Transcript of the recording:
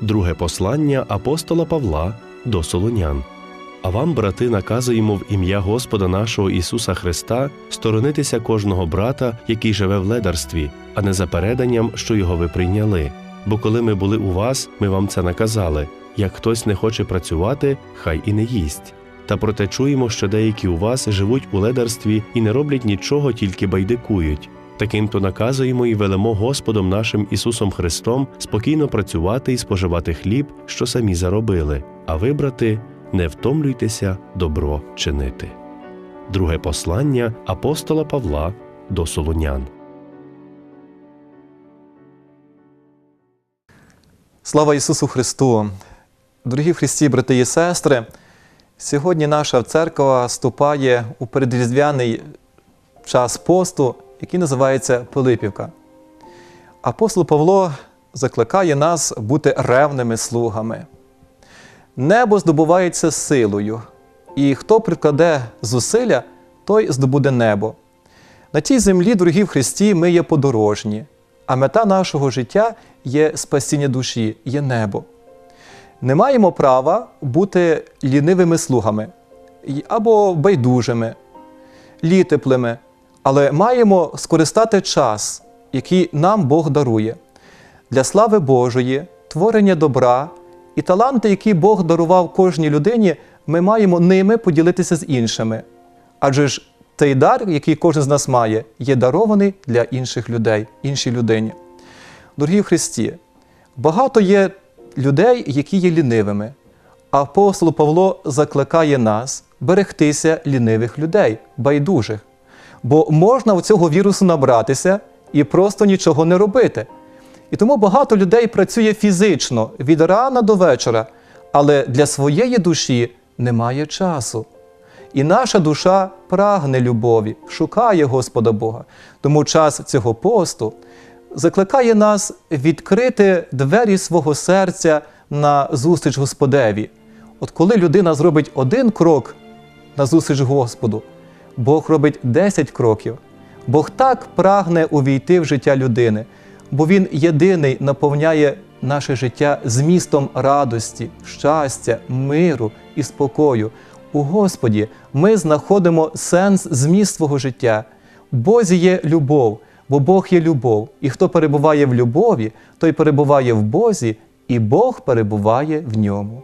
Друге послання апостола Павла до Солонян. А вам, брати, наказуємо в ім'я Господа нашого Ісуса Христа сторонитися кожного брата, який живе в ледарстві, а не за переданням, що його ви прийняли. Бо коли ми були у вас, ми вам це наказали. Як хтось не хоче працювати, хай і не їсть. Та проте чуємо, що деякі у вас живуть у ледарстві і не роблять нічого, тільки байдикують. Таким то наказуємо і велемо Господом нашим Ісусом Христом спокійно працювати і споживати хліб, що самі заробили, а ви, брати, не втомлюйтеся добро чинити. Друге послання апостола Павла до Солонян. Слава Ісусу Христу! Дорогі Христі, брати і сестри, сьогодні наша церква вступає у передріздвяний час посту, який називається Пилипівка. Апостол Павло закликає нас бути ревними слугами. Небо здобувається силою, і хто прикладе зусилля, той здобуде небо. На тій землі, дорогі в Христі, ми є подорожні, а мета нашого життя є спасіння душі, є небо. Не маємо права бути лінивими слугами або байдужими, літеплими, але маємо скористати час, який нам Бог дарує, для слави Божої, творення добра і таланти, які Бог дарував кожній людині, ми маємо ними поділитися з іншими. Адже ж цей дар, який кожен з нас має, є дарований для інших людей, іншій людині. Дорогі в Христі, багато є людей, які є лінивими. Апостол Павло закликає нас берегтися лінивих людей, байдужих. Бо можна у цього вірусу набратися і просто нічого не робити. І тому багато людей працює фізично від рана до вечора, але для своєї душі немає часу. І наша душа прагне любові, шукає Господа Бога. Тому час цього посту закликає нас відкрити двері свого серця на зустріч Господеві. От коли людина зробить один крок на зустріч Господу, Бог робить 10 кроків. Бог так прагне увійти в життя людини, бо Він єдиний наповняє наше життя змістом радості, щастя, миру і спокою. У Господі ми знаходимо сенс зміст свого життя. Бозі є любов, бо Бог є любов. І хто перебуває в любові, той перебуває в Бозі, і Бог перебуває в ньому.